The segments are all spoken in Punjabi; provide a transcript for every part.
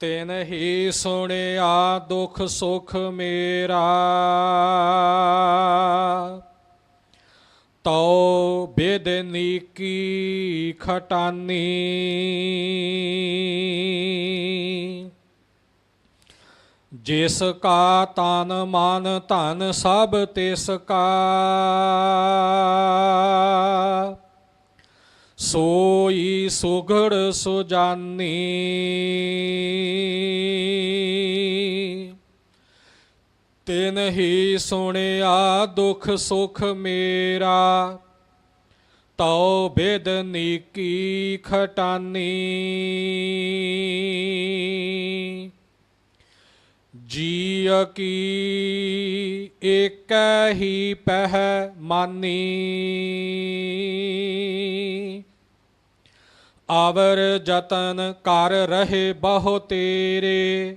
ਤਿਨ ਹੀ ਸੁਣਿਆ ਦੁਖ ਸੁਖ ਮੇਰਾ। ਤਉ ਬੇਦਨੀ ਕੀ ਖਟਾਨੀ। ਜਿਸ ਕਾ ਤਨ ਮਨ ਧਨ ਸਭ ਤਿਸ ਕਾ। ਸੋਈ ਸੁਗੜ ਸੁਜਾਨੀ। ਤਿਨ ਹੀ ਸੁਣਿਆ ਦੁਖ ਸੁਖ ਮੇਰਾ। ਤਉ ਬੇਦਨੀ ਕੀ ਖਟਾਨੀ। ਜੀ ਕੀ ਏਕ ਹੀ ਪਹਿ ਮਾਨੀ। ਆਵਰ ਜਤਨ ਕਰ ਰਹੇ ਬਹੁ ਤੇਰੇ।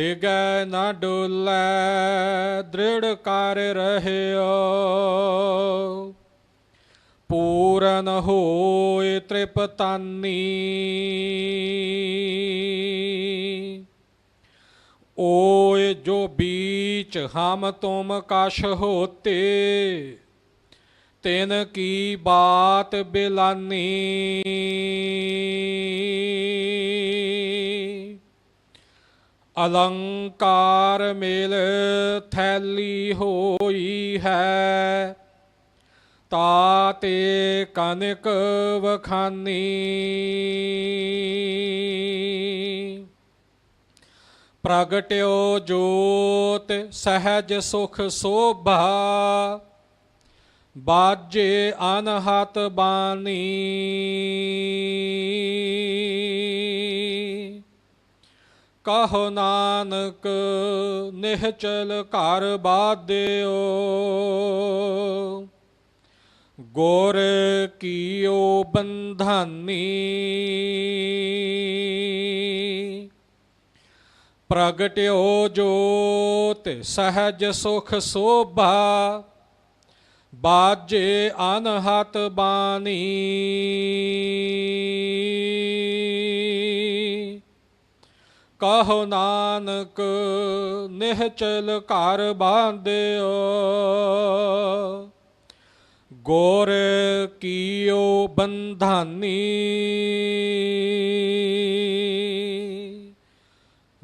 ਡਿਗੈ ਨਾ ਡੋਲੇ, ਦ੍ਰਿੜ ਕਰ ਰਹਿਓ। ਪੂਰਨ ਹੋਏ ਤ੍ਰਿਪਤਾਨੀ। ਓਏ ਜੋ ਬੀਚ ਹਮ ਤੁਮ ਕਸ਼ ਹੋਤੇ, ਤਿਨ ਕੀ ਬਾਤ ਬਿਲਾਨੀ। ਅਲੰਕਾਰ ਮੇਲ ਥੈਲੀ ਹੋਈ ਹੈ। ਤਾਤੇ ਕਨਕ ਵਖਾਨੀ। ਪ੍ਰਗਟਿਓ ਜੋਤ ਸਹਿਜ ਸੁਖ ਸੋਭਾ। ਬਾਜੇ ਅਨਹਤ ਬਾਣੀ। ਕਹੋ ਨਾਨਕ ਨਿਹਚਲ ਘਰ ਬਾਦਿਓ ਗੁਰ ਕੀਓ ਬੰਧਾਨੀ। ਪ੍ਰਗਟਿਓ ਜੋਤ ਸਹਿਜ ਸੁਖ ਸੋਭਾ ਬਾਜੇ ਅਨਹਤ ਬਾਣੀ। ਕਹੋ ਨਾਨਕ ਨਿਹਚਲ ਘਰ ਬਾਂਧਿਓ। ਗੁਰ ਕੀਓ ਬੰਧਾਨੀ।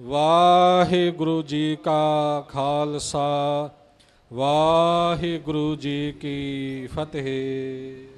ਵਾਹਿਗੁਰੂ ਜੀ ਕਾ ਖਾਲਸਾ, ਵਾਹਿਗੁਰੂ ਜੀ ਕੀ ਫਤਿਹ।